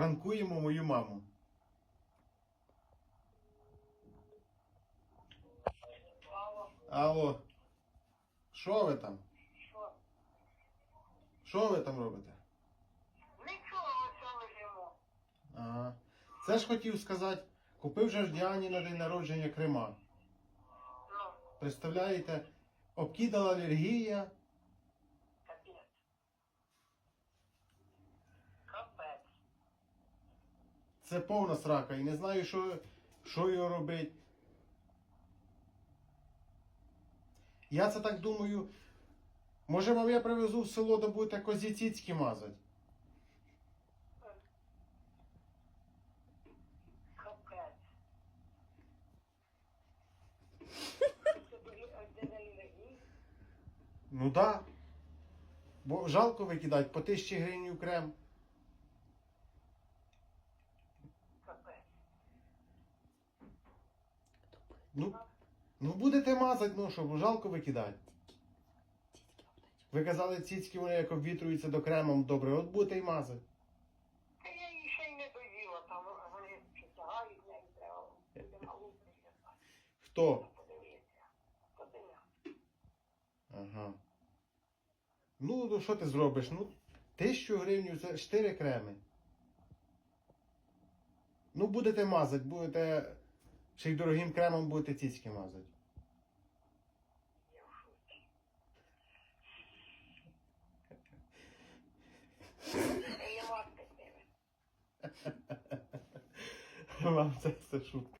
Пранкуємо мою маму. Алло, Алло, що ви там? що? Що ви там робите? Нічого, оце лежимо. Ага. Це ж хотів сказати, купив же ж Діані на день народження крема. Ну, Представляєте, обкидала алергія. Це повна срака і не знаю, що, що його робити. Я це так думаю. Може, вам я привезу в село, де будете козі цицьки мазати. Ну так. Да. Бо жалко викидати по тисячі гривень крем. Ну, ну будете мазати, ну що, жалко викидати. Ви казали, цицьки вони як обвітруються до кремом добре, от будете й мазати. Та я її ще й не доїла, там вони тягають, неї треба буде малу присягати. Хто? Подивіться. Подивіться. Ага. Ну, ну що ти зробиш? Ну, тисячу гривень це 4 креми. Ну, будете мазати, будете. Ще й дорогим кремом будете цицьки мазати. Вам це все шутка.